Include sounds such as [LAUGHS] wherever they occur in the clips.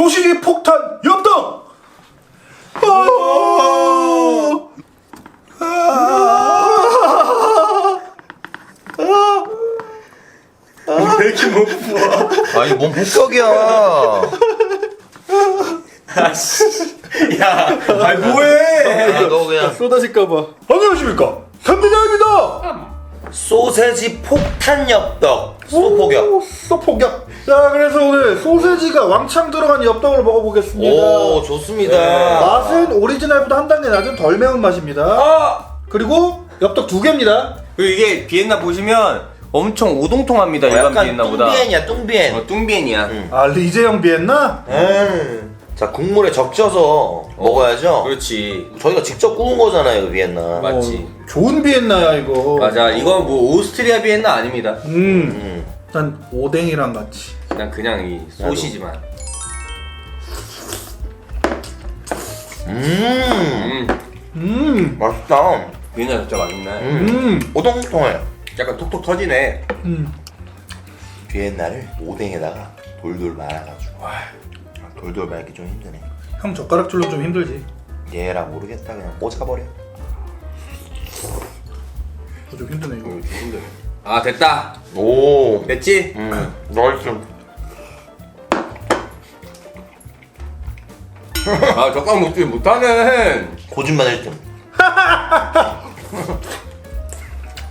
소시지 폭탄 엽떡! 아! 왜 이렇게 못 부어? 아니 뭔 폭격이야. 야, 아니 뭐해? 아, 너 그냥 쏟아질까봐. 안녕하십니까. 삼대장입니다. 소세지 폭탄 엽떡. 소폭격. 소폭격. 자, 그래서 오늘 소세지가 왕창 들어간 엽떡을 먹어보겠습니다. 오 좋습니다. 맛은 오리지널보다 한 단계 낮은 덜 매운 맛입니다. 아! 그리고 엽떡 두 개입니다. 그리고 이게 비엔나 보시면 엄청 오동통합니다. 일반 약간 비엔나보다. 뚱비엔이야 뚱비엔. 어, 뚱비엔이야. 아, 리제형 비엔나? 음. 자 국물에 적셔서 먹어야죠. 그렇지. 저희가 직접 구운 거잖아요, 그 비엔나. 맞지. 어, 좋은 비엔나야, 이거. 맞아. 이건 뭐 오스트리아 비엔나 아닙니다. 음. 음. 일단 오뎅이랑 같이. 그냥 그냥 이 소시지만. 음. 음. 음. 맛있다. 비엔나 진짜 맛있네. 음. 음. 오동통해. 약간 톡톡 터지네. 음. 비엔나를 오뎅에다가 돌돌 말아가지고. 와. 돌돌 말기 좀 힘드네. 형 젓가락질로 좀 힘들지. 얘라 모르겠다 그냥 꽂아버려. 좀 힘드네, 이거. 음, 힘드네. 아 됐다. 오. 됐지? 음. 맛있어. 아 젓가락 먹지 못하네. 거짓말 했죠. [LAUGHS]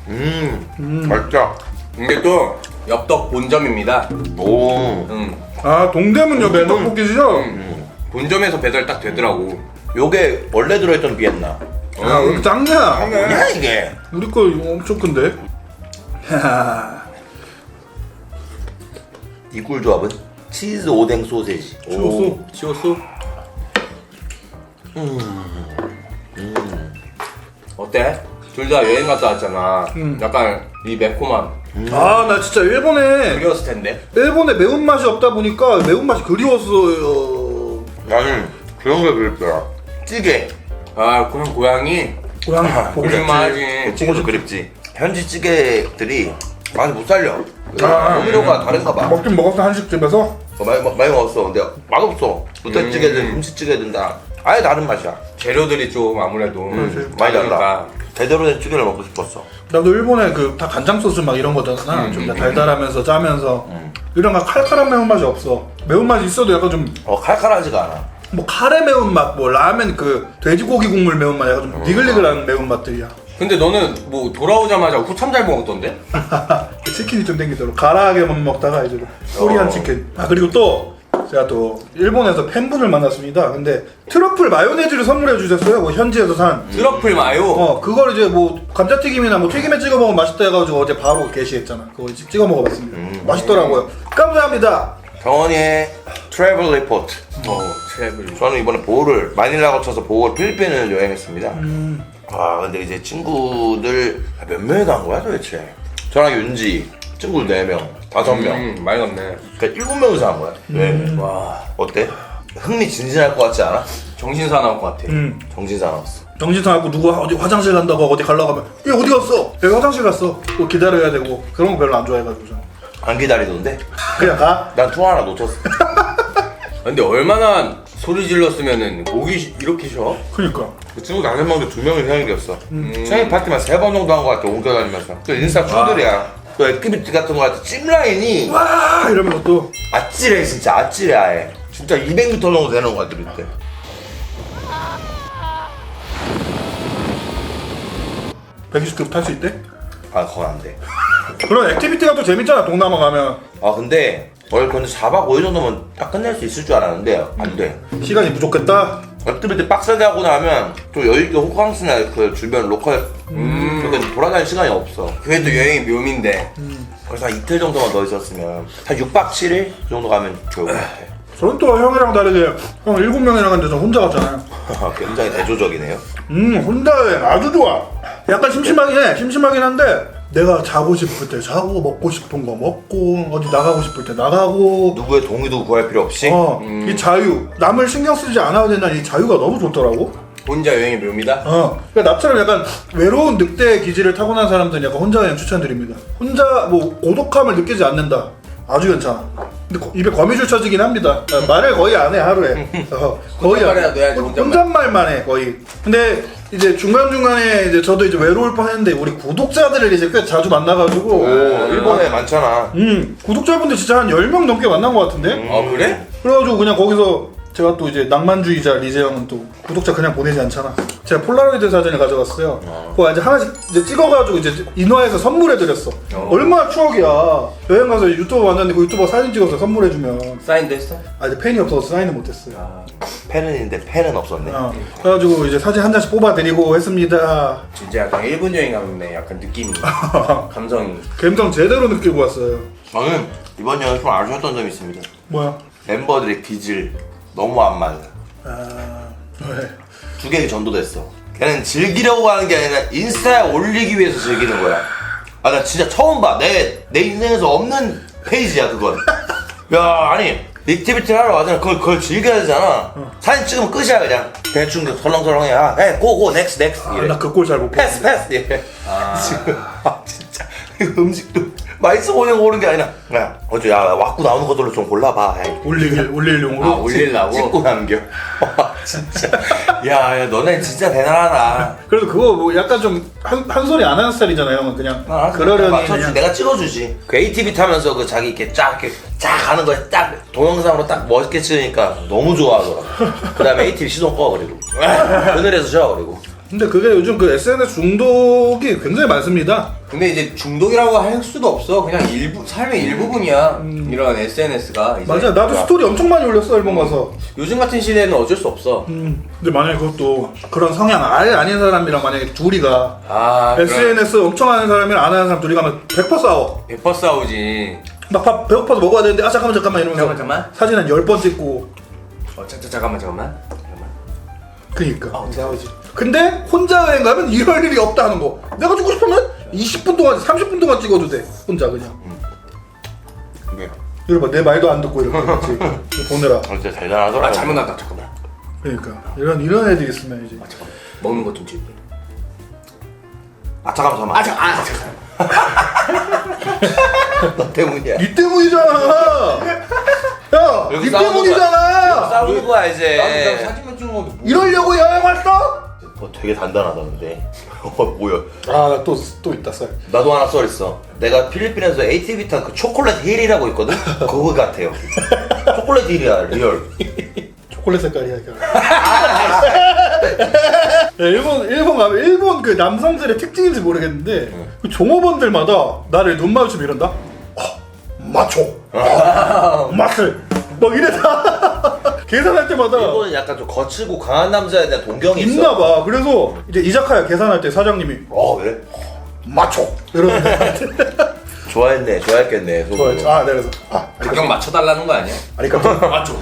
음. 맛있다. 이게 또 엽떡 본점입니다. 오. 응. 아, 동대문 옆에 떡볶이시죠? 음. 본점에서 배달 딱 되더라고. 요게 원래 들어있던 비엔나. 아, 왜 이렇게 작냐? 뭐야 이게? 우리 거 이거 엄청 큰데? [LAUGHS] 하하. 이꿀 조합은 치즈 오뎅 소세지. 치웠어. 치웠어? 어때? 둘 다 여행 갔다 왔잖아. 음. 약간 이 매콤함 아, 나 진짜 일본에 그리웠을 텐데. 일본에 매운맛이 없다 보니까 매운맛이 그리웠어요. 나는 그런 게 그립더라. 찌개. 아 그냥 고양이 고양이 보고 싶지. 오랜만이지. 찌개도 그립지. 현지 찌개들이 맛을 못 살려. 아, 조미료가 다른가 봐. 먹긴 먹었어 한식집에서. 어, 많이, 먹- 많이 먹었어. 근데 맛없어. 부대찌개든 음. 김치찌개든 다 아예 다른 맛이야. 재료들이 좀 아무래도 그렇지. 많이 달라. 다르니까. 제대로 된 찌개를 먹고 싶었어. 나도 일본에 그다 간장 소스 막 이런 거잖아. 음, 좀 음, 달달하면서 짜면서 음. 이런 거 칼칼한 매운맛이 없어. 매운맛이 있어도 약간 좀뭐어 칼칼하지가 않아. 카레 매운맛, 뭐 라면 그 돼지고기 국물 매운맛 약간 어. 좀 니글니글한 매운맛들이야. 근데 너는 뭐 돌아오자마자 후참 잘 먹었던데? [LAUGHS] 그 치킨이 좀 땡기더라고. 가라하게만 먹다가 이제 코리안 어. 치킨. 아 그리고 또 제가 또 일본에서 팬분을 만났습니다. 근데 트러플 마요네즈를 선물해 주셨어요. 뭐 현지에서 산. 트러플 마요. 어 그걸 이제 뭐 감자튀김이나 뭐 튀김에 찍어 먹으면 맛있다 해가지고 어제 바로 게시했잖아. 그거 찍- 찍어 먹어봤습니다. 음. 맛있더라고요. 감사합니다. 정원이의 트래블 리포트. 어, 트러플. 저는 이번에 보호를 마닐라 거쳐서 보호 필리핀을 여행했습니다. 음. 아 근데 이제 친구들 몇 명이 간 거야 도대체? 저랑 윤지 친구들 4명, 5명 음, 많이 넣네. 그러니까 7명이서 한 거야 여행을 와, 어때? 흥미진진할 것 같지 않아? 정신 사 나올 것 같아. 음. 정신 사나웠어 정신 사납고 누구 어디 화장실 간다고 하고 어디 가려고 하면 얘 어디 갔어? 얘 화장실 갔어. 또 기다려야 되고 그런 거 별로 안 좋아해가지고 저는. 안 기다리던데? 그냥 가. 난 투어 하나 놓쳤어 [LAUGHS] 근데 얼마나 소리 질렀으면은 목이 쉬- 이렇게 쉬어? 그니까. 그 친구 다섯 명도 두 명이 생일이었어 음. 생일 파티만 세 번 정도 한 것 같아 옮겨 다니면서 또 인스타 춤들이야 또 액티비티 같은 거 같아 찜라인이 와 이러면서 또. 아찔해 진짜. 아찔해 아예. 진짜 200m 정도 되는 것 같아 밑에. 백이스급 탈수 있대? 아 그건 안돼. [LAUGHS] 그런 액티비티가 또 재밌잖아 동남아 가면. 아 근데 원래 근데 4박 5일 정도면 딱 끝낼 수 있을 줄 알았는데 안돼. 시간이 부족했다. 액티비티 빡세게 하고 나면 또 여유있게 호캉스나 그 주변 로컬 음. 그러니까 돌아다닐 시간이 없어 그래도 여행이 묘미인데. 그래서 한 이틀 정도만 더 있었으면 한 6박 7일 그 정도 가면 좋을 것 같아 저는 또 형이랑 다르게 형 일곱 명이랑 갔는데 저 혼자 갔잖아요. [LAUGHS] 굉장히 대조적이네요 음 혼자 여행 아주 좋아. 약간 심심하긴 해. 심심하긴 한데 내가 자고 싶을 때 자고 먹고 싶은 거 먹고 어디 나가고 싶을 때 나가고 누구의 동의도 구할 필요 없이 어, 음. 이 자유 남을 신경 쓰지 않아야 된다는 이 자유가 너무 좋더라고. 혼자 여행이 묘미다? 어, 그러니까 나처럼 약간 외로운 늑대 기질을 타고난 사람들은 약간 혼자 여행 추천드립니다. 혼자 뭐 고독함을 느끼지 않는다. 아주 괜찮아. 근데 거- 입에 거미줄 쳐지긴 합니다. 어, 말을 거의 안 해 하루에. 어, 거의 안 해. 혼잣말이라도 해야지, 혼잣말. 혼잣말만 해 거의. 근데 이제 중간 중간에 이제 저도 이제 외로울 뻔했는데 우리 구독자들을 이제 꽤 자주 만나가지고. 오 일본에 많잖아 음 구독자분들 진짜 한 10명 넘게 만난 것 같은데. 아 그래? 그래가지고 그냥 거기서 제가 또 이제 낭만주의자 리제 형은 또 구독자 그냥 보내지 않잖아. 제가 폴라로이드 사진을 가져갔어요. 그거 이제 하나씩 이제 찍어가지고 이제 인화해서 선물해드렸어. 어. 얼마나 추억이야. 여행 가서 유튜버 만났는데 그 유튜버 사진 찍어서 선물해주면 사인도 했어? 아 이제 팬이 없어서 사인을 못했어요. 아 펜은 있는데 펜은 없었네 어. 그래가지고 이제 사진 한 장씩 뽑아드리고 했습니다. 진짜 약간 일본 여행 가면 약간 느낌이 [LAUGHS] 감성이 감성 제대로 느끼고 왔어요. 저는 이번 여행 좀 아쉬웠던 점이 있습니다 뭐야? 멤버들의 기질 너무 안 맞아 아 왜? 두 개가 전도됐어. 걔는 즐기려고 하는 게 아니라 인스타에 올리기 위해서 즐기는 거야. 아, 나 진짜 처음 봐. 내, 내 인생에서 없는 페이지야, 그건. [LAUGHS] 야, 아니, 액티비티를 하러 가잖아. 그걸, 그걸 즐겨야 되잖아. 사진 찍으면 끝이야, 그냥. 대충 설렁설렁해. 아, 에, 고, 고, 넥스, 넥스. 이래. 나그 꼴 잘못 봐. 패스, 패스. 이래. 지금, 아, 진짜. 이거 [LAUGHS] 음식도 맛있어 보이는 거 고른 게 아니라. 야, 어제, 야, 왔고 나오는 것들로 좀 골라봐. 야, 올릴 올릴용으로. 아 올리려고? 찍고 남겨. 와, 진짜. 야, 야, 너네 진짜 대단하다. 그래도 그거 뭐 약간 좀 한 한 소리 안 하는 스타일이잖아요. 형은 그냥 아, 그러려니 맞춰주지. 그냥. 내가 찍어주지. 그 ATV 타면서 그 자기 이렇게 쫙 이렇게 쫙 가는 거에 딱 동영상으로 딱 멋있게 찍으니까 너무 좋아하더라고. 그 다음에 ATV 시동 꺼 그리고 [LAUGHS] 그늘에서 쉬어 그리고. 근데 그게 요즘 그 SNS 중독이 굉장히 많습니다. 근데 이제 중독이라고 할 수도 없어. 그냥 일부 삶의 일부분이야. 이런 SNS가 이제. 맞아, 나도 스토리 엄청 많이 올렸어 일본 가서. 요즘 같은 시대에는 어쩔 수 없어. 음. 근데 만약에 그것도 그런 성향 아예 아닌 사람이랑 만약에 둘이가 아 SNS 엄청 하는 사람이랑 안 하는 사람 둘이 가면 100% 싸워. 100% 싸우지. 막밥 배고파서 먹어야 되는데 아 잠깐만 잠깐만 이러면서 잠깐만, 잠깐만. 사진 한 10번 찍고. 어 자, 자, 잠깐만 잠깐만. 잠깐만. 그니까. 아, 싸우지. 근데 혼자 여행 가면 이럴 일이 없다 하는 거. 내가 찍고 싶으면 20분 동안 30분 동안 찍어도 돼. 혼자 그냥. 네. 이거 봐, 내 말도 안 듣고 이렇게 같이 [LAUGHS] 보느라. 아, 진짜 대단하더라. 아 잘못 났다 잠깐만 그러니까 이런 이런 애들이 있으면 이제 먹는 것좀 줄게 아 잠깐만 잠깐만. 아 잠깐 아 잠깐 [LAUGHS] 너 때문이야. 니 때문이잖아. 야, 여기 니 싸우는 때문이잖아. 싸우는 거야 이제. 사진만 찍은 건데 뭐 이러려고 여행 왔어? 어, 되게 단단하다 근데. [LAUGHS] 어 뭐야? 아, 또 또 있다 썰. 나도 하나 써있어. 내가 필리핀에서 ATV 탄 그 초콜릿 힐이라고 있거든? [LAUGHS] 그거 같아요. 초콜릿 힐이야, 리얼. [LAUGHS] 초콜릿 색깔이야. 이거. 야, 일본 일본 가면 일본 그 남성들의 특징인지 모르겠는데 그 종업원들마다 나를 눈 마주치면 이런다. 어, 마초. 아, 맛을. 막 이래다. 계산할 때마다 일본은 약간 좀 거칠고 강한 남자에 대한 동경이 있어. 있나 봐. 그래서 이제 이자카야 계산할 때 사장님이 어, 그래? 마초 이러는데 [LAUGHS] 좋아했네, 좋아했겠네. 속으로. 좋아했죠. 아, 네, 그래서 아, 가격 맞춰달라는 거 아니야? 아리가토 마초.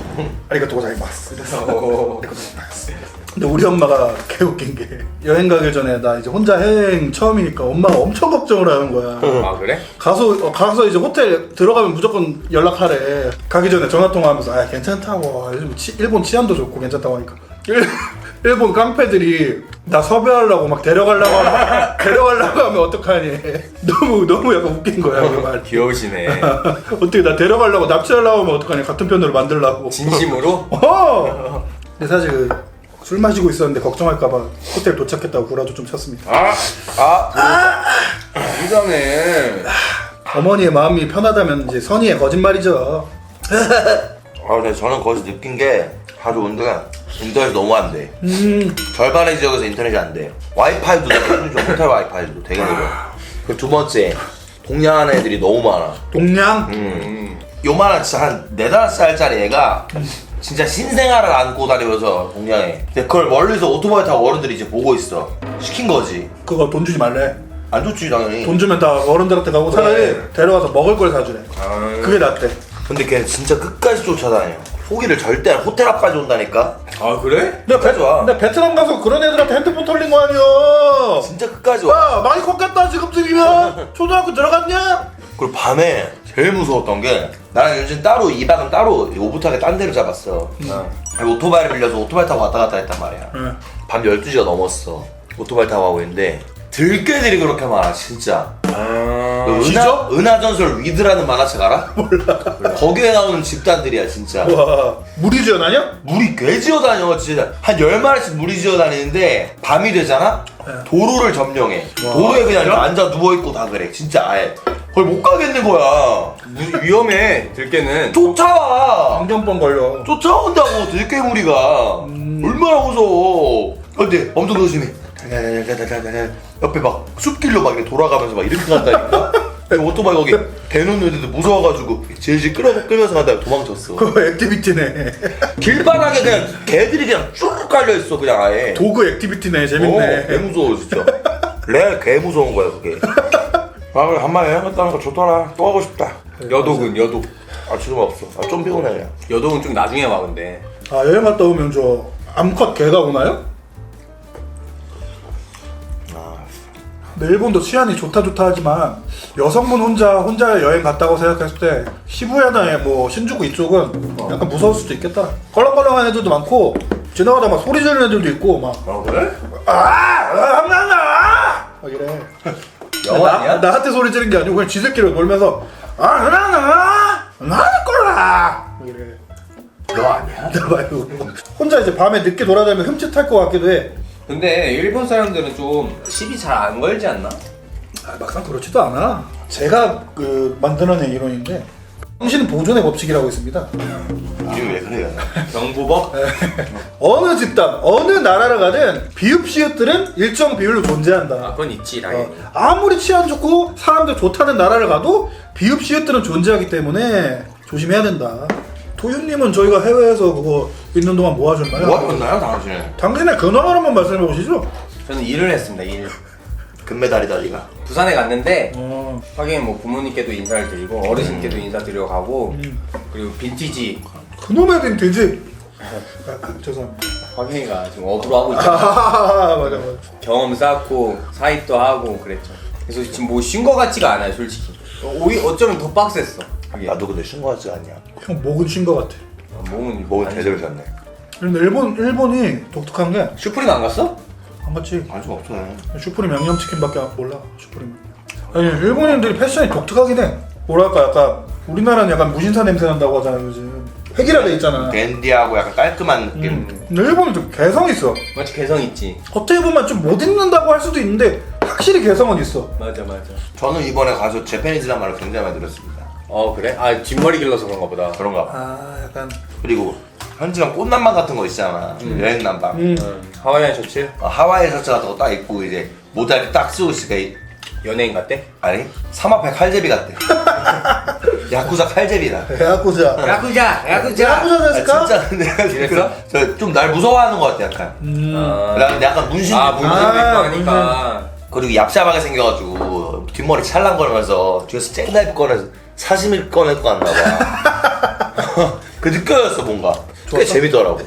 아리가토 고자이마스. 이래서 아리가토 고자이마스. 근데 우리 엄마가 개웃긴 게 여행 가기 전에 나 이제 혼자 여행 처음이니까 엄마가 엄청 걱정을 하는 거야. 아 그래? 가서 어, 가서 이제 호텔 들어가면 무조건 연락하래. 가기 전에 전화 통화하면서 아 괜찮다고 요즘 치- 일본 치안도 좋고 괜찮다고 하니까 일, [LAUGHS] 일본 깡패들이 나 섭외하려고 막 데려가려고 하면 [LAUGHS] 데려가려고 하면 어떡하니? [LAUGHS] 너무 너무 약간 웃긴 거야 그 말. 귀여우시네 어떻게 나 데려가려고 납치하려고 하면 어떡하니? 같은 편으로 만들려고. 진심으로? 어. 근데 사실 그 술 마시고 있었는데 걱정할까봐 호텔 도착했다고 구라도 좀 쳤습니다. 아, 아, 이상해 어머니의 마음이 편하다면 이제 선의의 거짓말이죠. 아, 근데 저는 거기서 느낀 게 하루 온도가 인터넷이 너무 안 돼. 음. 절반의 지역에서 인터넷이 안 돼. 와이파이도 되게 느려. 호텔 와이파이도 되게 느려. 그두 번째, 동양한 애들이 너무 많아. 동양. 음. 요만한 진짜 한 네다섯 살짜리 애가 진짜 신생아를 안고 다니면서 동양에. 근데 그걸 멀리서 오토바이 타고 어른들이 이제 보고 있어. 시킨 거지. 그거 돈 주지 말래. 안 좋지 당연히. 돈 주면 다 어른들한테 가고 차라리. 데려가서 먹을 걸 사주래. 아, 그게 낫대. 근데 걔는 진짜 끝까지 쫓아다녀. 포기를 절대 안 호텔 앞까지 온다니까. 아 그래? 근데, 베, 끝까지 와. 근데 베트남 가서 그런 애들한테 핸드폰 털린 거 아니야. 진짜 끝까지 와. 야 많이 컸겠다 지금쯤이면 [LAUGHS] 초등학교 들어갔냐? 그리고 밤에 제일 무서웠던 게 나랑 요즘 따로 2박은 따로 오붓하게 딴 데를 잡았어. 어. 오토바이를 빌려서 오토바이 타고 왔다 갔다 했단 말이야. 밤 12시가 넘었어. 오토바이 타고 가고 있는데 들개들이 그렇게 많아 진짜. 아, 그 진짜? 은하, 은하전설 위드라는 만화책 알아? [LAUGHS] 몰라. 거기에 나오는 집단들이야 진짜. 와. 무리지연 아니야? 물이 개 지어다녀 진짜. 한 열마리씩 물이 지어다니는데 밤이 되잖아? 도로를 점령해. 도로에 그냥 앉아 누워있고 다 그래 진짜 아예. 거기 못 가겠는 거야. 무- 위험해 들깨는. 쫓아와. 안경병 걸려. 쫓아온다고 들깨무리가. 얼마나 무서워. 근데 엄청 조심해 옆에 막 숲길로 막 이렇게 돌아가면서 막 이렇게 간다니까 [LAUGHS] 오토바이 거기 대놓는 애들도 무서워가지고 질질 끌어 끌면서 간다고 도망쳤어 그거 액티비티네 길바닥에 그냥 개들이 그냥 쭉 깔려 있어 그냥 아예 도구 액티비티네 어, 재밌네 개 무서워 진짜. 레알 개 무서운 거야 그게. 아 그래 한마디 여행 갔다 오니까 좋더라. 또 하고 싶다. 여독은 여독 아 지금 없어. 아, 좀 피곤해 그냥. 여독은 좀 나중에 와 근데 아 여행 갔다 오면 저 암컷 개가 오나요? 근데 일본도 치안이 좋다 좋다 하지만 여성분 혼자 혼자 여행 갔다고 생각했을 때 시부야나 뭐 신주쿠 이쪽은 약간 무서울 수도 있겠다 껄렁껄렁한 애들도 많고 지나가다 막 소리 지르는 애들도 있고 막 아 그래? 아! 아! 한나나! 막 이래 [LAUGHS] 영화 나, 아니야? 나한테 소리 지르는 게 아니고 그냥 지들끼리 놀면서 아 하나나! 나는 꼴라! 막 이래 너 아니야? [LAUGHS] 나 말고 혼자 이제 밤에 늦게 돌아다니면 흠칫할 것 같기도 해 근데 일본 사람들은 좀 시비 잘 안 걸지 않나? 아, 막상 그렇지도 않아. 제가 그 만들어낸 이론인데 당신은 보존의 법칙이라고 있습니다. 이게 왜 그래요? [LAUGHS] 경보법? 어느 집단, 어느 나라를 가든 비읍 시읍들은 일정 비율로 아 존재한다. 그건 있지 어, 당연히 아무리 치안 좋고 사람들 좋다는 나라를 가도 비읍 시읍들은 존재하기 때문에 조심해야 된다. 도윤님은 저희가 해외에서 그거 있는 동안 뭐 하셨나요? 뭐 하셨나요 당신은? 당신의 근황을 한번 말씀해 보시죠. 저는 일을 했습니다 일 금메달이다 니가. 부산에 갔는데 어, 하긴 뭐 부모님께도 인사를 드리고 어르신께도 인사 드리고 가고 음. 그리고 빈티지 그놈의 빈 돼지. 아, 아, 죄송합니다. 확인이가 지금 업으로 하고 있잖아 아, 맞아 맞아. 경험 쌓고 사입도 하고 그랬죠 그래서 지금 뭐 쉰 거 같지가 않아요 솔직히 오히 어쩌면 더 빡셌어 하긴 야너 근데 신고 하지 않냐? 형 목은 쉰것 같아. 몸은 목은 안 제대로 잤네. 근데 일본 일본이 독특한 게 안 슈프림 안 갔어? 갔지. 관심 없어. 슈프림 양념치킨밖에 몰라. 슈프림. 아니 일본인들이 패션이 독특하긴 해. 뭐랄까 약간 우리나라는 약간 무신사 냄새 난다고 하잖아 요즘. 획일화 돼 있잖아. 댄디하고 약간 깔끔한 느낌. 음. 근데 일본은 좀 개성 있어. 맞지 개성 있지 어떻게 보면 좀 못 입는다고 할 수도 있는데 확실히 개성은 있어. 맞아 맞아 저는 이번에 가서 재패니즈란 말을 굉장히 많이 들었습니다. 어 그래? 아 뒷머리 길러서 그런가 보다 그런가 봐. 아 약간 그리고 현지랑 꽃난방 같은 거 있잖아. 여행 난방. 음. 응. 하와이안 셔츠? 어, 하와이 셔츠 같은 거 딱 입고 이제 모자 이렇게 딱 쓰고 있으니까 이- 연예인 같대? 아니 삼합회 칼제비 같대 [LAUGHS] 야쿠자 칼제비다 야구자. 야쿠자! 야구자 아, 됐을까? 진짜 [LAUGHS] 내가 이랬어? 저좀 날 무서워하는 것 같아 약간 음. 나 약간 문신 아 있고 문신 아, 입고 하니까 그리고 얍삽하게 생겨가지고 뒷머리 찰랑거리면서 뒤에서 쨍나입 꺼내서 사시미 꺼낼 거 같나 봐 그 [LAUGHS] 느껴졌어 뭔가 꽤 재밌더라고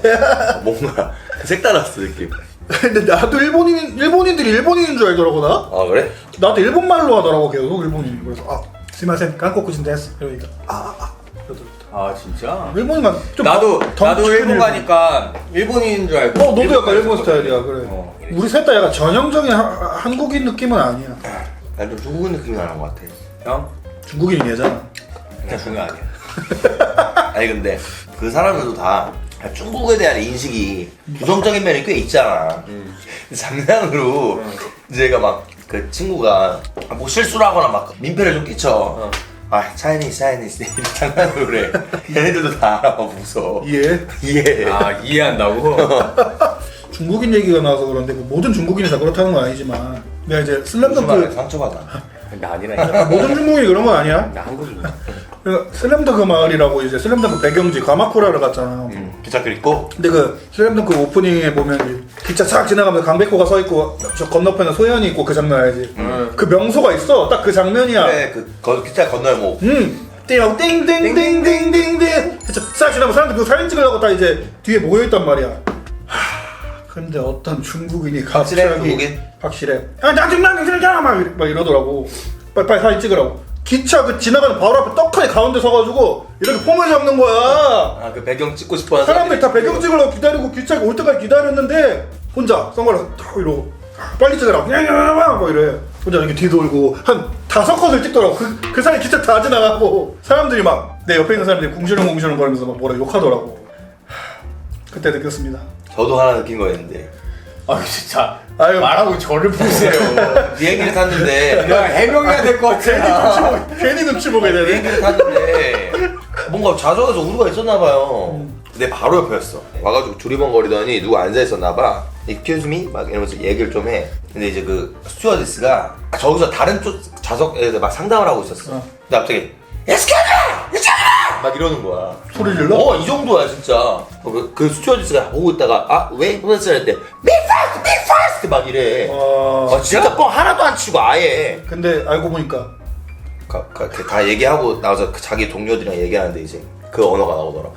뭔가 [LAUGHS] 색달랐어 느낌 근데 나도 일본인 일본인들이 일본인인 줄 알더라고 나. 아 그래? 나도 일본 말로 하더라고 계속 일본인. 그래서 아 스마센 깐코쿠진 데스 이러니까 아아 아. 이러더라고. 아 진짜? 일본인만 좀 나도 덩- 나도 덩치 일본 가니까 일본인인 줄 알고 어 너도 약간 일본 스타일이야 그래. 어, 이래. 우리 셋 다 약간 전형적인 하- 한국인 느낌은 아니야. 난 좀 중국 느낌이 나는 것 같아 형? 중국인이잖아. 그냥 중요 아니야 [LAUGHS] 아니 근데 그 사람들도 다 중국에 대한 인식이 부정적인 면이 꽤 있잖아. 장난으로 이제 얘가 막 그 친구가 뭐 실수를 하거나 막 민폐를 좀 끼쳐. 아 차이니스 차이니스 [LAUGHS] 이렇게 장난으로 그래. 얘네들도 다 알아 무서워. 이해. 이해. 아 이해한다고? [LAUGHS] 중국인 얘기가 나와서 그런데 뭐 모든 중국인이 다 그렇다는 건 아니지만 내가 이제 무슨 말에 슬램덩크 상처받아. 나 아니라 아, 모든 중국인이 그런 건 아니야. 나 한국인이야 그러니까 슬램덩크 마을이라고 이제 슬램덩크 배경지 가마쿠라를 갔잖아. 기차길 있고 근데 그 슬램덩크 오프닝에 보면 기차 싹 지나가면서 강백호가 서 있고 저 건너편에 소연이 있고 그 장면 알지? 음. 그 명소가 있어. 딱 그 장면이야. 그래 그 거, 기차 건너에 뭐 음. 띵, 띵 띵 띵 띵 띵 띵. 그쵸. 싹 지나면 사람들 그 사진 찍으려고 다 이제 뒤에 모여 있단 말이야. 하, 근데 어떤 중국인이 갑자기 확실해, 중국인? 확실해. 아, 나 지금 나는 싫잖아 막, 이러- 막 이러더라고. 빨리 빨리 사진 찍으라고. 기차 그 지나가는 바로 앞에 떡하니 가운데 서가지고 이렇게 폼을 잡는 거야. 아그 배경 찍고 싶어하는 사람들이 다 배경 찍으려고 기다리고 기차가 올 때까지 기다렸는데 혼자 선글라스 딱 이러고 빨리 찍으라고 냐냐냐냐 막 이래 혼자 이렇게 뒤돌고 한 다섯 컷을 찍더라고. 그, 그 사이 기차 다 지나가고 사람들이 막 내 옆에 있는 사람들이 궁시렁궁시렁 거리면서 막 뭐라 욕하더라고. 하, 그때 느꼈습니다. 저도 하나 느낀 거였는데 아 진짜 아유, 말하고 저를 보세요. 비행기를 탔는데 그냥 해명해야 될 것 같아. 괜히 눈치 보게 되네. 비행기를 탔는데 뭔가 좌석에서 우루가 있었나 봐요. 내 바로 옆에였어. 와가지고 두리번거리더니 누가 앉아 있었나 봐. Excuse me? 막 이러면서 얘기를 좀 해. 근데 이제 그 스튜어디스가 저기서 다른 쪽 좌석에 막 상담을 하고 있었어. 어. 근데 갑자기 Excuse me! 막 이러는 거야. 소리 질러? 어, 이 정도야, 진짜. 어, 그, 그 스튜어디스가 보고 있다가, 아, 왜? 그랬을 때, Me first! Me first! 막 이래. 어, 아, 진짜 뻥 하나도 안 치고 아예. 근데 알고 보니까 가, 가, 그다 얘기하고 나와서 그 자기 동료들이랑 얘기하는데 이제 그 언어가 나오더라고.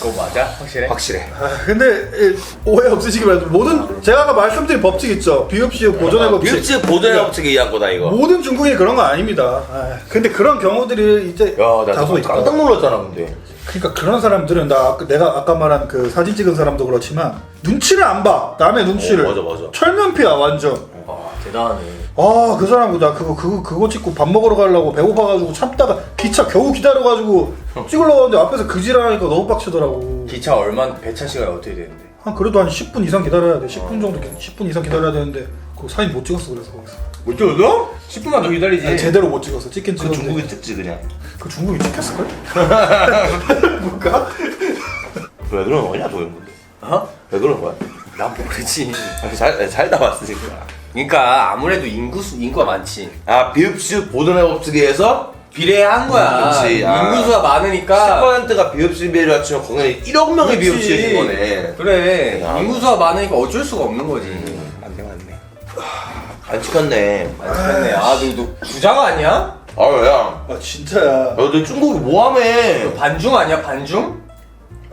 그거 맞아? 확실해? 확실해. 아, 근데 예, 오해 없으시기 바랍니다. 모든 제가 아까 말씀드린 법칙 있죠. 비읍시읍 보존의 법칙. 뷰츠 보존의 법칙에 의한 거다 이거. 모든 중국인이 그런 거 아닙니다. 아, 근데 그런 경우들이 이제 야, 나 다소 있다. 깜짝 놀랐잖아 근데. 그러니까 그런 사람들은 나 아까- 내가 아까 말한 그 사진 찍은 사람도 그렇지만 눈치를 안 봐. 남의 눈치를. 어, 맞아, 맞아. 철면피야 완전. 아 대단하네. 아 그 사람 나 그거 그거 그거 찍고 밥 먹으러 가려고 배고파 가지고 참다가 기차 겨우 기다려 가지고 찍으려고 하는데 앞에서 그지랄하니까 너무 빡치더라고. 기차 얼마 배차 시간이 어떻게 되는데? 한 그래도 한 10분 이상 기다려야 돼. 10분 정도 기- 10분 이상 기다려야 되는데 그 사진 못 찍었어 그래서 거기서. 못 찍었어? 10분만 더 기다리지. 아니, 제대로 못 찍었어. 찍긴 그 찍었는데. 중국인 특지 그냥. 그 중국이 찍혔을 걸? [LAUGHS] 뭘까? 왜 그러는 거냐 도현군데? 어? 왜 그러는 거야? 난 모르지. 잘, 잘 나왔으니까. 그러니까 아무래도 인구 수 인구가 많지. 아 비읍시 보존의 법칙에 의해서 비례한 거야. 그렇지. 아. 인구수가 많으니까. 10%가 비읍시 비례를 합치면 거기는 1억 명의 그렇지. 비읍시인 거네. 그래. 야. 인구수가 많으니까 어쩔 수가 없는 거지. 맞네 맞네. 안 찍혔네. 안 찍혔네. 아, 너, 너 부자가 아니야? 아야. 아 진짜야. 너 중국이 뭐하매? 반중 아니야, 반중?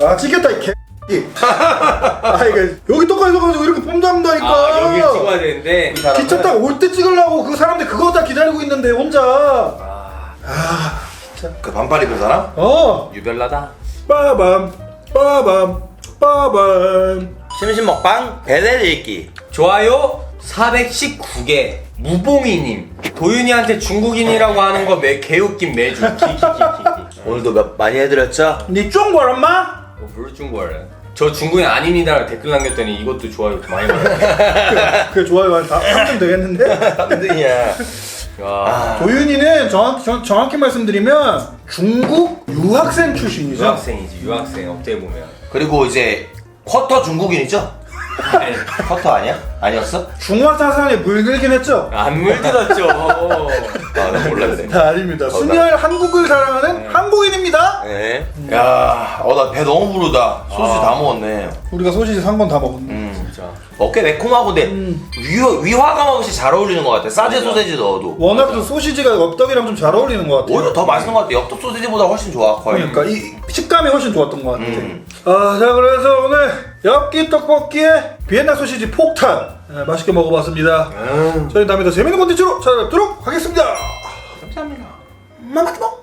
아 찍혔다 이 개. [LAUGHS] 아 이게 여기 똑같이 서가지고 이렇게 폼 잡는다니까. 아, 여기 찍어야 되는데. 기차 딱 올 때 찍으려고 그 사람들 그거 다 기다리고 있는데 혼자. 아, 아 진짜. 그 반팔 입은 사람? 어. 유별나다. 빠밤 빠밤 빠밤. 심심 먹방 배달 읽기. 좋아요 419개. 무봉이님. 도윤이한테 중국인이라고 하는 거 매, 개웃긴 매주. 키키키키키. [LAUGHS] 오늘도 몇 많이 해드렸죠? 니 중국 엄마? 어, 뭘 중국어래? 저 중국인 아닙니다. 댓글 남겼더니 이것도 좋아요 많이 받았네. 그게 좋아요 한다 3점 되겠는데? 한등이야. 와. 도윤이는 정확, 정, 정확히 말씀드리면 중국 유학생 출신이죠. 유학생이지 유학생 어떻게 보면. 그리고 이제 쿼터 중국인이죠? 아니, 쿼터 아니야? 아니었어? 중화 사상에 물들긴 했죠. 안 물들었죠. 아, 나 몰랐네. 다 아닙니다. 순혈 한국을 사랑하는 한국인입니다. 네. 야, 어, 나 배 너무 부르다. 소시 아. 다 먹었네. 우리가 소시지 산건다 먹었네. 음. 진짜. 어깨 매콤하고 근데 음. 위, 위화감 없이 잘 어울리는 것 같아. 싸제 소세지 넣어도. 워낙 또 소시지가 엽떡이랑 좀 잘 어울리는 것 같아요. 오히려 더 맛있는 것 같아. 엽떡 소세지보다 훨씬 좋아. 거의. 그러니까 이 식감이 훨씬 좋았던 것 같아. 음. 아, 자 그래서 오늘 엽기 떡볶이에 비엔나 소시지 폭탄 네, 맛있게 먹어봤습니다. 음. 저희 다음에 더 재밌는 콘텐츠로 찾아뵙도록 하겠습니다. 감사합니다. 마마티모.